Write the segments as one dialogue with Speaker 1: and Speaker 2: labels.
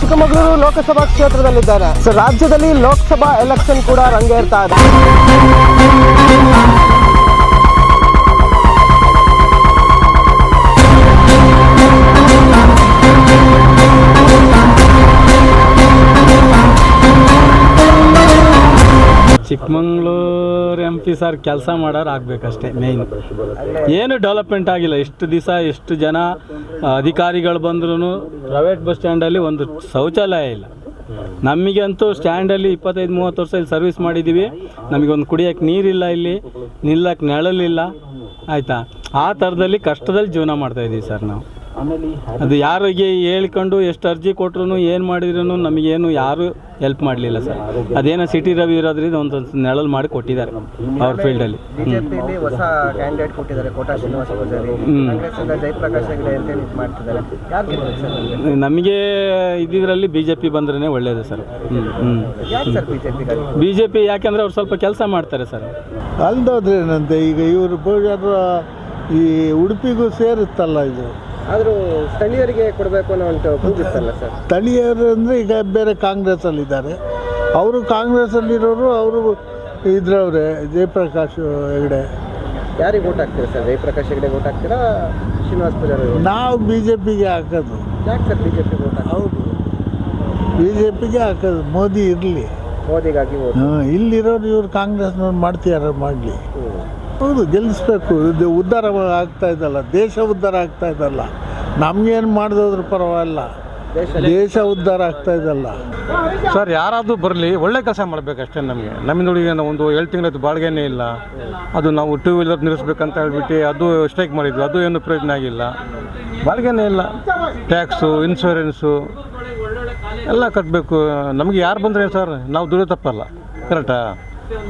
Speaker 1: ಚಿಕ್ಕಮಗಳೂರು ಲೋಕಸಭಾ ಕ್ಷೇತ್ರದಲ್ಲಿದ್ದಾರೆ. ಸೊ ರಾಜ್ಯದಲ್ಲಿ ಲೋಕಸಭಾ ಎಲೆಕ್ಷನ್ ಕೂಡ ರಂಗೇರ್ತಾ ಇದೆ.
Speaker 2: ಚಿಕ್ಕಮಂಗ್ಳೂರು ಪಿ ಸರ್ ಕೆಲಸ ಮಾಡೋರು ಆಗಬೇಕಷ್ಟೇ ಮೇಯ್ನ್ ಏನು ಡೆವಲಪ್ಮೆಂಟ್ ಆಗಿಲ್ಲ. ಎಷ್ಟು ದಿವಸ ಎಷ್ಟು ಜನ ಅಧಿಕಾರಿಗಳು ಬಂದ್ರೂ ಪ್ರೈವೇಟ್ ಬಸ್ ಸ್ಟ್ಯಾಂಡಲ್ಲಿ ಒಂದು ಶೌಚಾಲಯ ಇಲ್ಲ. ನಮಗಂತೂ ಸ್ಟ್ಯಾಂಡಲ್ಲಿ ಇಪ್ಪತ್ತೈದು, ಮೂವತ್ತು ವರ್ಷ ಇಲ್ಲಿ ಸರ್ವಿಸ್ ಮಾಡಿದ್ದೀವಿ ನಮಗೊಂದು ಕುಡಿಯೋಕ್ಕೆ ನೀರಿಲ್ಲ ಇಲ್ಲಿ ನಿಲ್ಲಕ್ಕೆ ನೆಳಲಿಲ್ಲ ಆಯಿತಾ? ಆ ಥರದಲ್ಲಿ ಕಷ್ಟದಲ್ಲಿ ಜೀವನ ಮಾಡ್ತಾಯಿದ್ದೀವಿ ಸರ್ ನಾವು. ಅದು ಯಾರಿಗೆ ಹೇಳ್ಕೊಂಡು ಎಷ್ಟು ಅರ್ಜಿ ಕೊಟ್ರು ಏನು ಮಾಡಿದ್ರು ನಮಗೇನು ಯಾರು ಹೆಲ್ಪ್ ಮಾಡಲಿಲ್ಲ ಸರ್. ಅದೇನೋ ಸಿಟಿ ರವಿ ಇರೋದ್ರಿಂದ ಒಂದು ನೆಳಲು ಮಾಡಿ ಕೊಟ್ಟಿದ್ದಾರೆ ಅವ್ರ ಫೀಲ್ಡಲ್ಲಿ
Speaker 1: ಬಿಜೆಪಿಯಲ್ಲಿ ಹೊಸ ಕ್ಯಾಂಡಿಡೇಟ್ ಕೊಟ್ಟಿದ್ದಾರೆ ಕೋಟಾ ಶ್ರೀನಿವಾಸ ಪೂಜಾರಿ. ಕಾಂಗ್ರೆಸ್ ಇಂದ ಜಯಪ್ರಕಾಶ್ ಹೆಗಡೆ ಅಂತ ಹೇಳಿ ಇದು ಮಾಡ್ತಿದ್ದಾರೆ? ಯಾರು ಗೆಲ್ಬೇಕು ಸರ್ ನಮಗೆ
Speaker 2: ಇದ್ದಿದ್ರಲ್ಲಿ ಬಿ ಜೆ ಪಿ ಬಂದ್ರೇ ಒಳ್ಳೆಯದು ಸರ್ ಬಿ ಜೆ ಪಿ ಯಾಕೆಂದ್ರೆ ಅವ್ರು ಸ್ವಲ್ಪ ಕೆಲಸ ಮಾಡ್ತಾರೆ ಸರ್.
Speaker 3: ಅಲ್ದೋದ್ರೇನಂತೆ ಈಗ ಇವರು ಪೂಜಾರ ಈ ಉಡುಪಿಗೂ ಸೇರುತ್ತಲ್ಲ ಇದು?
Speaker 1: ಆದರೂ ಸ್ಥಳೀಯರಿಗೆ ಕೊಡಬೇಕು ಅನ್ನೋ ಒಂದು ಕೂಗಿತ್ತಲ್ಲ ಸರ್?
Speaker 3: ಸ್ಥಳೀಯರು ಅಂದರೆ ಈಗ ಬೇರೆ ಕಾಂಗ್ರೆಸ್ಸಲ್ಲಿದ್ದಾರೆ. ಅವರು ಕಾಂಗ್ರೆಸ್ಸಲ್ಲಿರೋರು ಅವರು ಇದ್ರವ್ರೆ ಜಯಪ್ರಕಾಶ್ ಹೆಗಡೆ.
Speaker 1: ಯಾರಿಗೆ ಓಟ್ ಹಾಕ್ತೀರಾ ಸರ್? ಜಯಪ್ರಕಾಶ್ ಹೆಗಡೆ ಓಟ್ ಹಾಕ್ತೀರಾ? ಶ್ರೀನಿವಾಸ ಪೂಜಾರಿ
Speaker 3: ನಾವು ಬಿ ಜೆ ಪಿಗೆ ಹಾಕೋದು.
Speaker 1: ಯಾಕೆ ಸರ್ ಬಿಜೆಪಿ ಓಟ್ ಹಾಕ್ತೀರಾ?
Speaker 3: ಹೌದು. ಬಿ ಜೆ ಪಿಗೆ ಹಾಕೋದು. ಮೋದಿ ಇರಲಿ.
Speaker 1: ಮೋದಿಗಾಗಿ ಓಟ್
Speaker 3: ಇಲ್ಲಿರೋರು ಇವ್ರು ಕಾಂಗ್ರೆಸ್ನವ್ರು ಮಾಡ್ತೀಯಾರ ಮಾಡಲಿ. ಹೌದು ಗೆಲ್ಲಿಸ್ಬೇಕು. ಇದು ಉದ್ಧಾರ ಆಗ್ತಾ ಇದ್ದಲ್ಲ ದೇಶ ಉದ್ಧಾರ ಆಗ್ತಾ ಇದ್ದಲ್ಲ ನಮ್ಗೇನು ಮಾಡಿದ್ರು ಪರವಾಗಿಲ್ಲ. ದೇಶ ಉದ್ಧಾರ ಆಗ್ತಾ ಇದ್ದಲ್ಲ
Speaker 4: ಸರ್ ಯಾರಾದರೂ ಬರಲಿ ಒಳ್ಳೆ ಕೆಲಸ ಮಾಡಬೇಕಷ್ಟೇ ನಮಗೆ. ನಮ್ಮಿಂದ ಹುಡುಗಿ ಒಂದು ಏಳು ತಿಂಗಳದ್ದು ಬಾಡಿಗೆನೇ ಇಲ್ಲ. ಅದು ನಾವು ಟೂ ವೀಲರ್ ನಿಲ್ಲಿಸ್ಬೇಕಂತ ಹೇಳ್ಬಿಟ್ಟು ಅದು ಸ್ಟ್ರೈಕ್ ಮಾಡಿದ್ವಿ ಅದು ಏನು ಪ್ರಯೋಜನ ಆಗಿಲ್ಲ. ಬಾಡಿಗೆನೇ ಇಲ್ಲ. ಟ್ಯಾಕ್ಸು ಇನ್ಶೂರೆನ್ಸು ಎಲ್ಲ ಕಟ್ಟಬೇಕು ನಮಗೆ ಯಾರು ಬಂದರೆ ಸರ್ ನಾವು ದುಡಿಯೋ ತಪ್ಪಲ್ಲ. ಕರೆಕ್ಟಾ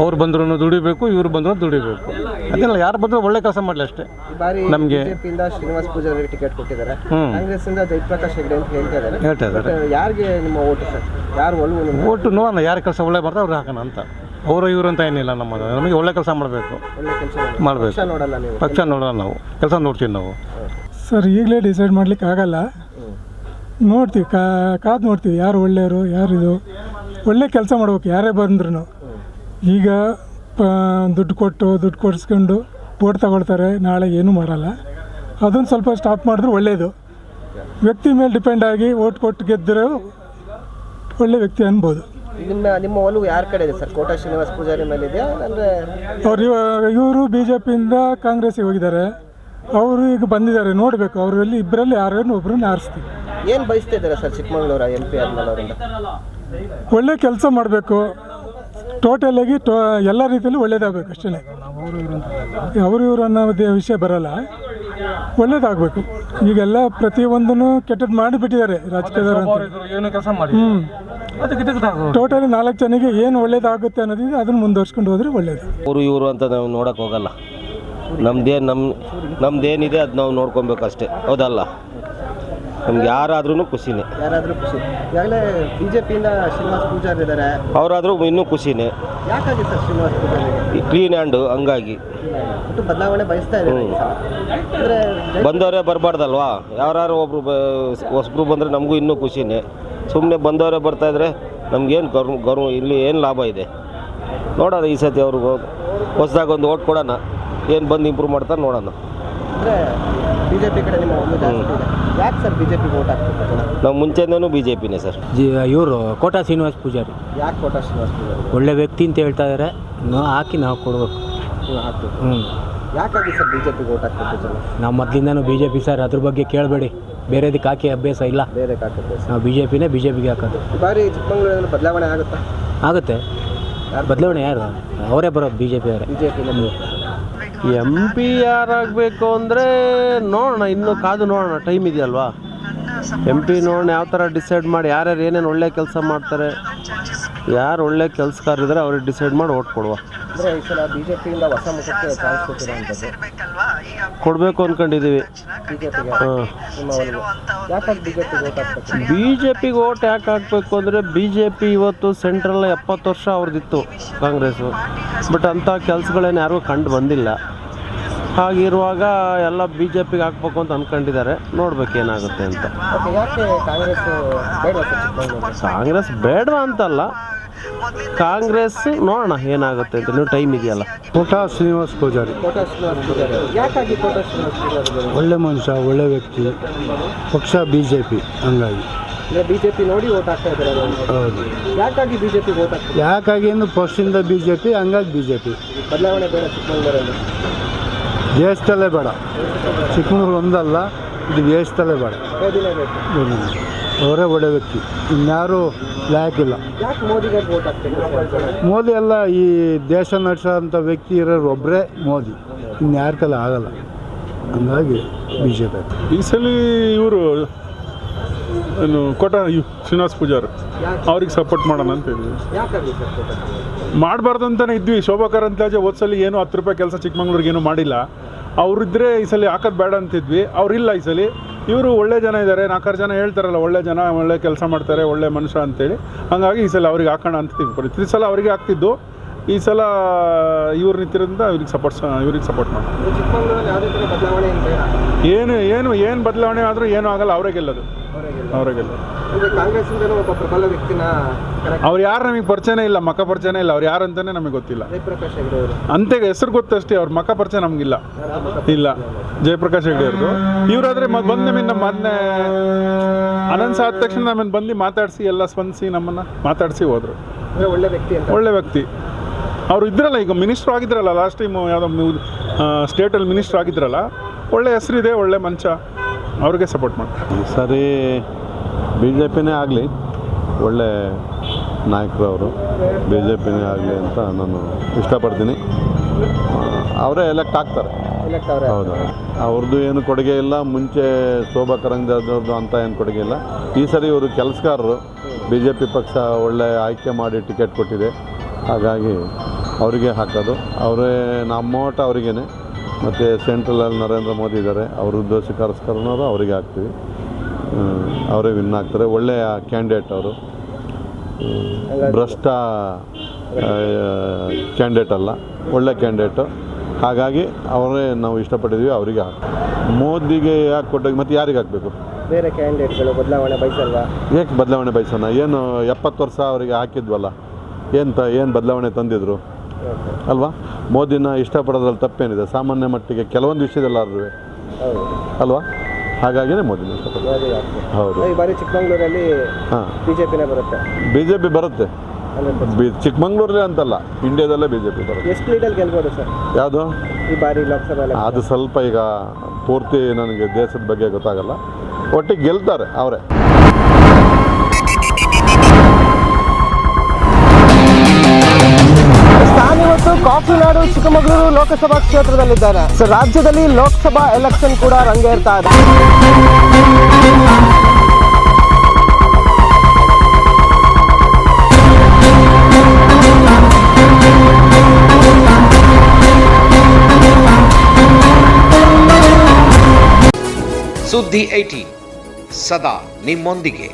Speaker 4: ಅವ್ರು ಬಂದ್ರು ದುಡಿಬೇಕು ಇವ್ರು ಬಂದ್ರು ದುಡಿಬೇಕು. ಅದನ್ನ ಯಾರು ಬಂದರೂ ಒಳ್ಳೆ ಕೆಲಸ ಮಾಡಲಿ ಅಷ್ಟೇ.
Speaker 1: ಈ ಬಾರಿ
Speaker 4: ನಮಗೆ
Speaker 1: ಬಿಜೆಪಿಯಿಂದ ಶ್ರೀನಿವಾಸ ಪೂಜಾರಿ ಟಿಕೆಟ್ ಕೊಟ್ಟಿದ್ದಾರೆ.
Speaker 4: ಹ್ಮ್.
Speaker 1: ಕಾಂಗ್ರೆಸ್ ಇಂದ ಜಯಪ್ರಕಾಶ್ ಹೆಗ್ಡೆ ಅಂತ ಹೇಳ್ತಾ ಇದ್ದಾರೆ.
Speaker 4: ಹೇಳ್ತಾ ಇದ್ದಾರೆ.
Speaker 1: ಯಾರಿಗೆ ನಿಮ್ಮ ಓಟು ಸರ್? ಯಾರು ಒಲವು ನಿಮ್ಮ
Speaker 4: ಒಟ್ಟು ನೋಡೋಣ ಯಾರು ಕೆಲಸ ಒಳ್ಳೆ ಬರ್ತಾರೆ ಅವ್ರು ಹಾಕೋಣ ಅಂತ. ಅವರು ಇವರು ಅಂತ ಏನಿಲ್ಲ ನಮ್ಮದು. ನಮಗೆ ಒಳ್ಳೆ ಕೆಲಸ ಮಾಡಬೇಕು.
Speaker 1: ಒಳ್ಳೆ ಕೆಲಸ
Speaker 4: ಮಾಡಬೇಕು.
Speaker 1: ಪಕ್ಷ ನೋಡಲ್ಲ ನೀವು
Speaker 4: ಪಕ್ಷ ನೋಡೋಣ ನಾವು. ಕೆಲಸ ನೋಡ್ತೀವಿ ನಾವು.
Speaker 5: ಸರ್ ಈಗಲೇ ಡಿಸೈಡ್ ಮಾಡ್ಲಿಕ್ಕೆ ಆಗಲ್ಲ. ನೋಡ್ತೀವಿ ಕಾ ಕಾದು ನೋಡ್ತೀವಿ ಯಾರು ಒಳ್ಳೆಯವರು ಯಾರು ಇದು. ಒಳ್ಳೆ ಕೆಲಸ ಮಾಡ್ಬೇಕು ಯಾರೇ ಬಂದ್ರು ಈಗ ದುಡ್ಡು ಕೊಟ್ಟು ದುಡ್ಡು ಕೊಡಿಸ್ಕೊಂಡು ಓಟ್ ತಗೊಳ್ತಾರೆ ನಾಳೆ ಏನೂ ಮಾಡಲ್ಲ. ಅದನ್ನು ಸ್ವಲ್ಪ ಸ್ಟಾಪ್ ಮಾಡಿದ್ರೆ ಒಳ್ಳೆಯದು ವ್ಯಕ್ತಿ ಮೇಲೆ ಡಿಪೆಂಡ್ ಆಗಿ ಓಟ್ ಕೊಟ್ಟು ಗೆದ್ದರೆ ಒಳ್ಳೆ ವ್ಯಕ್ತಿ ಅನ್ಬೋದು.
Speaker 1: ನಿಮ್ಮ ನಿಮ್ಮ ಒಲವು ಯಾರ ಕಡೆ ಇದೆ ಸರ್? ಕೋಟಾ ಶ್ರೀನಿವಾಸ ಪೂಜಾರಿ ಮೇಲೆ ಇದೆಯಾ? ಅಂದರೆ
Speaker 5: ಅವ್ರು ಇವರು ಬಿ ಜೆ ಪಿಯಿಂದ ಕಾಂಗ್ರೆಸ್ಸಿಗೆ ಹೋಗಿದ್ದಾರೆ. ಅವರು ಈಗ ಬಂದಿದ್ದಾರೆ ನೋಡಬೇಕು. ಅವರಲ್ಲಿ ಇಬ್ಬರಲ್ಲಿ ಯಾರನ್ನು ಒಬ್ಬರನ್ನ ಆರಿಸ್ತೀವಿ.
Speaker 1: ಏನು ಬಯಸ್ತಾ ಇದ್ದಾರೆ ಸರ್ ಚಿಕ್ಕಮಗಳೂರ ಎಂ ಪಿ ಆದ್ಮೇಲೆ ಅವರಿಂದ?
Speaker 5: ಒಳ್ಳೆ ಕೆಲಸ ಮಾಡಬೇಕು. ಟೋಟಲಾಗಿ ಟೋ ಎಲ್ಲ ರೀತಿಯಲ್ಲೂ ಒಳ್ಳೇದಾಗಬೇಕು ಅಷ್ಟೇ. ಅವರು ಇವರು ಅನ್ನೋದೇ ವಿಷಯ ಬರಲ್ಲ. ಒಳ್ಳೇದಾಗಬೇಕು. ಈಗೆಲ್ಲ ಪ್ರತಿಯೊಂದನ್ನು ಕೆಟ್ಟದ್ದು ಮಾಡಿಬಿಟ್ಟಿದ್ದಾರೆ ರಾಜಕೀಯದವರು
Speaker 4: ಏನು ಕೆಲಸ ಮಾಡಿ
Speaker 5: ಹ್ಞೂ
Speaker 4: ಅದಕ್ಕೆ
Speaker 5: ಟೋಟಲಿ ನಾಲ್ಕು ಜನಕ್ಕೆ ಏನು ಒಳ್ಳೇದಾಗುತ್ತೆ ಅನ್ನೋದಿದೆ ಅದನ್ನು ಮುಂದುವರ್ಸ್ಕೊಂಡು ಹೋದರೆ ಒಳ್ಳೇದು.
Speaker 6: ಅವರು ಇವರು ಅಂತ ನಾವು ನೋಡೋಕೆ ಹೋಗಲ್ಲ. ನಮ್ದೇನು ನಮ್ಮ ನಮ್ದೇನಿದೆ ಅದು ನಾವು ನೋಡ್ಕೊಬೇಕಷ್ಟೇ. ಹೌದಲ್ಲ? ನಮ್ಗೆ ಯಾರಾದ್ರೂ ಖುಷಿನೇ.
Speaker 1: ಯಾರಾದರೂ ಖುಷಿ. ಈಗಾಗಲೇ ಬಿ ಜೆ ಪಿಯಿಂದ ಶ್ರೀನಿವಾಸ ಪೂಜಾರಿ ಇದ್ದಾರೆ.
Speaker 6: ಅವರಾದ್ರೂ ಇನ್ನೂ ಖುಷಿನೇ.
Speaker 1: ಯಾಕಾಗಿ sir Srinivasa Poojari
Speaker 6: clean hand ಹಂಗಾಗಿ.
Speaker 1: ಒಟ್ಟು ಬದಲಾವಣೆ ಬಯಸ್ತಾ ಇದ್ದಾರೆ.
Speaker 6: ಬಂದವರೇ ಬರಬಾರ್ದಲ್ವಾ? ಯಾರು ಒಬ್ರು ಬ ಹೊಸಬ್ರು ಬಂದರೆ ನಮಗೂ ಇನ್ನೂ ಖುಷಿನೇ. ಸುಮ್ಮನೆ ಬಂದವರೇ ಬರ್ತಾ ಇದ್ರೆ ನಮಗೇನು ಗೌರ್ವ ಗೌರವ ಇಲ್ಲಿ ಏನು ಲಾಭ ಇದೆ? ನೋಡೋಣ ಈ ಸತಿ ಅವ್ರಿಗೆ ಹೊಸ್ದಾಗಿ ಒಂದು ಓಟ್ ಕೊಡೋಣ. ಏನು ಬಂದು ಇಂಪ್ರೂವ್ ಮಾಡ್ತಾರೆ ನೋಡೋಣ.
Speaker 1: ಅಂದ್ರೆ ಬಿ ಜೆ ಪಿ ಕಡೆ ನಿಮ್ಮ ಒಂದು ಜಾಸ್ತಿ ಇದೆ. ಯಾಕೆ ಸರ್ ಬಿ ವೋಟ್ ಹಾಕ್ಬೇಕು ಜನ
Speaker 6: ನಾವು ಮುಂಚೆನೂ ಬಿ ಜೆ ಪಿನೇ ಸರ್.
Speaker 7: ಜಿ ಇವರು ಕೋಟಾ ಶ್ರೀನಿವಾಸ್ ಪೂಜಾರಿ.
Speaker 1: ಯಾಕೆ ಕೋಟಾ ಶ್ರೀನಿವಾಸ್ ಪೂಜಾರಿ?
Speaker 7: ಒಳ್ಳೆ ವ್ಯಕ್ತಿ ಅಂತ ಹೇಳ್ತಾ ಇದ್ದಾರೆ ನಾವು ಹಾಕಿ ನಾವು ಕೊಡಬೇಕು.
Speaker 1: ನೀವು ಹಾಕ್ಬೇಕು.
Speaker 7: ಹ್ಞೂ
Speaker 1: ಯಾಕಾಗಿ sir B J P vote ಹಾಕ್ಬೇಕು ಜನ
Speaker 7: ನಾವು ಮೊದಲಿಂದನೂ ಬಿ ಜೆ ಪಿ ಸರ್ ಅದ್ರ ಬಗ್ಗೆ ಕೇಳಬೇಡಿ. ಬೇರೆದಕ್ಕೆ ಹಾಕಿ ಅಭ್ಯಾಸ ಇಲ್ಲ.
Speaker 1: ಬೇರೆ ಹಾಕಬೇಕು
Speaker 7: ನಾವು ಬಿ ಜೆ ಪಿನೇ ಬಿ ಜೆ ಪಿಗೆ ಹಾಕೋದು.
Speaker 1: ಈ ಬಾರಿ ಚಿಕ್ಕಮಗಳೂರಲ್ಲಿ ಬದಲಾವಣೆ ಆಗುತ್ತಾ?
Speaker 7: ಆಗುತ್ತೆ. ಬದಲಾವಣೆ ಯಾರು? ಅವರೇ ಬರೋದು ಬಿ ಜೆ ಪಿ ಅವರೇ
Speaker 1: ಬಿ ಜೆ ಪಿನಲ್ಲಿ
Speaker 8: ಎಂ ಪಿ ಯಾರಾಗಬೇಕು ಅಂದರೆ ನೋಡೋಣ ಇನ್ನೂ ಕಾದು ನೋಡೋಣ ಟೈಮ್ ಇದೆಯಲ್ವಾ? ಎಂ ಪಿ ನೋಡೋಣ ಯಾವ ಥರ ಡಿಸೈಡ್ ಮಾಡಿ ಯಾರ್ಯಾರು ಏನೇನು ಒಳ್ಳೆ ಕೆಲಸ ಮಾಡ್ತಾರೆ ಯಾರು ಒಳ್ಳೆ ಕೆಲಸಗಾರಿದ್ರೆ ಅವ್ರಿಗೆ ಡಿಸೈಡ್ ಮಾಡಿ ಓಟ್ ಕೊಡುವ. ಕೊಡಬೇಕು ಅಂದ್ಕೊಂಡಿದ್ದೀವಿ
Speaker 1: ಜೆ ಪಿಗೆ ಓಟ್
Speaker 8: ಬಿ ಜೆ ಪಿಗೆ ಓಟ್ ಯಾಕೆ ಹಾಕಬೇಕು ಅಂದರೆ ಬಿ ಜೆ ಪಿ ಇವತ್ತು ಸೆಂಟ್ರಲ್ ಎಪ್ಪತ್ತು ವರ್ಷ ಅವ್ರದ್ದಿತ್ತು ಕಾಂಗ್ರೆಸ್ ಬಟ್ ಅಂಥ ಕೆಲಸಗಳೇನು ಯಾರಿಗೂ ಕಂಡು ಬಂದಿಲ್ಲ. ಹಾಗಿರುವಾಗ ಎಲ್ಲ ಬಿ ಜೆ ಪಿಗೆ ಹಾಕ್ಬೇಕು ಅಂತ ಅನ್ಕೊಂಡಿದ್ದಾರೆ. ನೋಡ್ಬೇಕು ಏನಾಗುತ್ತೆ ಅಂತ.
Speaker 1: ಕಾಂಗ್ರೆಸ್ ಬೇಡವಾ
Speaker 8: ಅಂತಲ್ಲ. ಕಾಂಗ್ರೆಸ್ ನೋಡೋಣ ಏನಾಗುತ್ತೆ ಅಂತ. ನೀವು ಟೈಮ್ ಇದೆಯಲ್ಲ.
Speaker 3: ಕೋಟಾ ಶ್ರೀನಿವಾಸ್ ಪೂಜಾರಿ. ಒಳ್ಳೆ ಮನುಷ್ಯ, ಒಳ್ಳೆ ವ್ಯಕ್ತಿ. ಪಕ್ಷ ಬಿ ಜೆ ಪಿ ಹಂಗಾಗಿ.
Speaker 1: ಬಿಜೆಪಿ ನೋಡಿ ಓಟ್
Speaker 3: ಹೌದು.
Speaker 1: ಯಾಕಾಗಿ ಬಿಜೆಪಿ ಓಟ್ ಹಾಕ್ತಾರೆ?
Speaker 3: ಯಾಕಾಗಿ ಫಸ್ಟಿಂದ ಬಿ ಜೆ ಪಿ ಹಂಗಾಗಿ ಬಿ ಜೆ ಪಿ
Speaker 1: ಬದಲಾವಣೆ ಬೇಡ
Speaker 3: ದೇಶದಲ್ಲೇ ಬೇಡ. ಚಿಕ್ಕಮಗಳೂರು ಒಂದಲ್ಲ, ಇದು ದೇಶದಲ್ಲೇ ಬೇಡ. ಅವರೇ ಒಳ್ಳೆ ವ್ಯಕ್ತಿ. ಇನ್ಯಾರು
Speaker 1: ಓಟ್ ಹಾಕ್ಬೇಕು
Speaker 3: ಮೋದಿ ಎಲ್ಲ ಈ ದೇಶ ನಡೆಸೋಂಥ ವ್ಯಕ್ತಿ ಇರೋರು ಒಬ್ಬರೇ ಮೋದಿ. ಇನ್ಯಾರ ತಲೆ ಆಗಲ್ಲ. ಹಂಗಾಗಿ ಬಿ ಜೆ ಪಿ
Speaker 9: ಈ ಸಲ ಇವರು ಏನು ಕೋಟ ಶ್ರೀನಿವಾಸ್ ಪೂಜಾರ್ ಅವ್ರಿಗೆ ಸಪೋರ್ಟ್ ಮಾಡೋಣ ಅಂತ
Speaker 1: ಹೇಳಿದ್ವಿ
Speaker 9: ಮಾಡಬಾರ್ದು ಅಂತಲೇ ಇದ್ವಿ. ಶೋಭಾ ಕರಂದ್ಲಾಜೆ ಓದ್ಸಲಿ ಸಲ ಏನು ಹತ್ತು ರೂಪಾಯಿ ಕೆಲಸ ಚಿಕ್ಕಮಂಗ್ಳೂರಿಗೆ ಏನು ಮಾಡಿಲ್ಲ. ಅವರಿದ್ದರೆ ಈ ಸಲ ಹಾಕೋದು ಬೇಡ ಅಂತಿದ್ವಿ ಅವರಿಲ್ಲ ಈ ಸಲ. ಇವರು ಒಳ್ಳೆ ಜನ ಇದ್ದಾರೆ ನಾಲ್ಕಾರು ಜನ ಹೇಳ್ತಾರಲ್ಲ ಒಳ್ಳೆ ಜನ ಒಳ್ಳೆ ಕೆಲಸ ಮಾಡ್ತಾರೆ ಒಳ್ಳೆ ಮನುಷ್ಯ ಅಂತೇಳಿ. ಹಾಗಾಗಿ ಈ ಸಲ ಅವ್ರಿಗೆ ಹಾಕೋಣ ಅಂತಿದ್ವಿ ಪ್ರತಿ ಸಲ ಅವರಿಗೆ ಹಾಕ್ತಿದ್ದು. ಈ ಸಲ ಇವ್ರು ನಿಂತಿರೋದ್ರಿಂದ ಇವ್ರಿಗೆ ಸಪೋರ್ಟ್ ಇವ್ರಿಗೆ ಸಪೋರ್ಟ್ ಮಾಡಿ
Speaker 1: ಏನು
Speaker 9: ಏನು ಏನು ಬದಲಾವಣೆ ಆದರೂ ಏನೂ ಆಗಲ್ಲ. ಅವರೇ ಗೆಲ್ಲೋದು. ಅವರೇ ಗೆಲ್ಲೋದು
Speaker 1: ಈಗ ಕಾಂಗ್ರೆಸ್ಸಿಂದಲೂ ಒಬ್ಬ ಪ್ರಬಲ ವ್ಯಕ್ತಿನ ಕರೆಕ್ಟ್
Speaker 9: ಅವ್ರು ಯಾರು ನಮಗೆ ಪರಿಚಯನೇ ಇಲ್ಲ ಮಕ ಪರಿಚಯನೇ ಇಲ್ಲ ಅವ್ರು ಯಾರು ಅಂತಾನೆ ನಮಗೆ ಗೊತ್ತಿಲ್ಲ. ಅಂತೆ ಹೆಸರು ಗೊತ್ತಷ್ಟೇ ಅವ್ರ ಮಕ ಪರಿಚಯ ನಮಗಿಲ್ಲ. ಇಲ್ಲ. ಜಯಪ್ರಕಾಶ್ ಹೆಗ್ಡೆ ಅವ್ರದ್ದು. ಇವರಾದ್ರೆ ಬಂದ ಮಿನ್ನ ಮೊನ್ನೆ ಅನಂತ ಆದ ತಕ್ಷಣ ನಮ್ಮನ್ನು ಬಂದು ಮಾತಾಡಿಸಿ ಎಲ್ಲ ಸ್ಪಂದಿಸಿ ನಮ್ಮನ್ನ ಮಾತಾಡಿಸಿ ಹೋದ್ರು.
Speaker 1: ಒಳ್ಳೆ ವ್ಯಕ್ತಿ
Speaker 9: ಒಳ್ಳೆ ವ್ಯಕ್ತಿ. ಅವರು ಇದ್ರಲ್ಲ ಈಗ ಮಿನಿಸ್ಟ್ರು ಆಗಿದ್ರಲ್ಲ ಲಾಸ್ಟ್ ಟೈಮ್ ಯಾವುದೋ ಸ್ಟೇಟಲ್ಲಿ ಮಿನಿಸ್ಟ್ರ್ ಆಗಿದ್ರಲ್ಲ ಒಳ್ಳೆ ಹೆಸರಿದೆ ಒಳ್ಳೆ ಮಂಚ. ಅವ್ರಿಗೆ ಸಪೋರ್ಟ್ ಮಾಡ್ತಾರೆ.
Speaker 10: ಈ ಸರಿ ಬಿ ಜೆ ಪಿನೇ ಆಗಲಿ ಒಳ್ಳೆ ನಾಯಕರು ಅವರು. ಬಿ ಜೆ ಪಿನೇ ಆಗಲಿ ಅಂತ ನಾನು ಇಷ್ಟಪಡ್ತೀನಿ. ಅವರೇ ಎಲೆಕ್ಟ್ ಆಗ್ತಾರೆ.
Speaker 1: ಎಲೆಕ್ಟ್ ಅವರೇ.
Speaker 10: ಹೌದು. ಅವ್ರದ್ದು ಏನು ಕೊಡುಗೆ ಇಲ್ಲ ಮುಂಚೆ ಶೋಭಾ ಕರಂಜಾದವ್ರದ್ದು ಅಂತ ಏನು ಕೊಡುಗೆ ಇಲ್ಲ. ಈ ಸರಿ ಇವರು ಕೆಲಸಗಾರರು. ಬಿ ಜೆ ಪಿ ಪಕ್ಷ ಒಳ್ಳೆ ಆಯ್ಕೆ ಮಾಡಿ ಟಿಕೆಟ್ ಕೊಟ್ಟಿದೆ. ಹಾಗಾಗಿ ಅವರಿಗೆ ಹಾಕೋದು. ಅವರೇ ನಮ್ಮ ಓಟ ಅವರಿಗೇನೆ. ಮತ್ತು ಸೆಂಟ್ರಲಲ್ಲಿ ನರೇಂದ್ರ ಮೋದಿ ಇದ್ದಾರೆ ಅವ್ರ ದೋಷಕರಸ್ಕರನವರು ಅವರಿಗೆ ಹಾಕ್ತೀವಿ ಅವರೇ ವಿನ್ ಆಗ್ತಾರೆ. ಒಳ್ಳೆಯ ಕ್ಯಾಂಡಿಡೇಟ್ ಅವರು. ಭ್ರಷ್ಟ ಕ್ಯಾಂಡಿಡೇಟ್ ಅಲ್ಲ ಒಳ್ಳೆ ಕ್ಯಾಂಡಿಡೇಟು ಹಾಗಾಗಿ ಅವರೇ ನಾವು ಇಷ್ಟಪಟ್ಟಿದ್ವಿ ಅವರಿಗೆ ಹಾಕಿ ಮೋದಿಗೆ ಯಾಕೆ ಕೊಟ್ಟೋಗಿ ಮತ್ತು ಯಾರಿಗೆ ಹಾಕಬೇಕು?
Speaker 1: ಬೇರೆ ಕ್ಯಾಂಡಿಡೇಟ್ಗಳು ಬದಲಾವಣೆ ಬಯಸಲ್ವಾ?
Speaker 10: ಏಕೆ ಬದಲಾವಣೆ ಬಯಸೋಣ? ಏನು ಎಪ್ಪತ್ತು ವರ್ಷ ಅವರಿಗೆ ಹಾಕಿದ್ವಲ್ಲ ಏನು ತ ಏನು ಬದಲಾವಣೆ ತಂದಿದ್ರು? ಅಲ್ವಾ? ಮೋದಿನ ಇಷ್ಟಪಡೋದ್ರಲ್ಲಿ ತಪ್ಪೇನಿದೆ. ಸಾಮಾನ್ಯ ಮಟ್ಟಿಗೆ ಕೆಲವೊಂದು ವಿಷಯದಲ್ಲಾದ್ರೂ. ಅಲ್ವಾ? ಹಾಗಾಗಿನೇ
Speaker 1: ಹಾಕ್ಬೇಕು.
Speaker 10: ಹೌದು.
Speaker 1: ಈ ಬಾರಿ ಚಿಕ್ಕಮಗಳೂರಲ್ಲಿ
Speaker 10: ಹಾಂ.
Speaker 1: ಬಿಜೆಪಿನೇ ಬರುತ್ತೆ.
Speaker 10: ಬಿ ಜೆ ಪಿ ಬರುತ್ತೆ ಚಿಕ್ಕಮಂಗ್ಳೂರಲ್ಲೇ ಅಂತಲ್ಲ ಇಂಡಿಯಾದಲ್ಲೇ ಬಿ ಜೆ ಪಿ ಬರುತ್ತೆ.
Speaker 1: ಎಷ್ಟು ಲೀಡಲ್ಲಿ ಗೆಲ್ಬೋದು ಸರ್?
Speaker 10: ಯಾವುದು?
Speaker 1: ಈ ಬಾರಿ ಲೋಕಸಭೆ?
Speaker 10: ಅದು ಸ್ವಲ್ಪ ಈಗ ಪೂರ್ತಿ ನನಗೆ ದೇಶದ ಬಗ್ಗೆ ಗೊತ್ತಾಗಲ್ಲ. ಒಟ್ಟಿಗೆ ಗೆಲ್ತಾರೆ ಅವರೇ.
Speaker 1: ನಾನಿವತ್ತು ಕಾಫಿನಾಡು, ಚಿಕ್ಕಮಗಳೂರು ಲೋಕಸಭಾ ಕ್ಷೇತ್ರದಲ್ಲಿದ್ದೇನೆ. ಸೊ ರಾಜ್ಯದಲ್ಲಿ ಲೋಕಸಭಾ ಎಲೆಕ್ಷನ್ ಕೂಡ ರಂಗೇರ್ತಾ ಇದೆ.
Speaker 11: ಸುದ್ದಿ ಏಟಿ ಸದಾ ನಿಮ್ಮೊಂದಿಗೆ.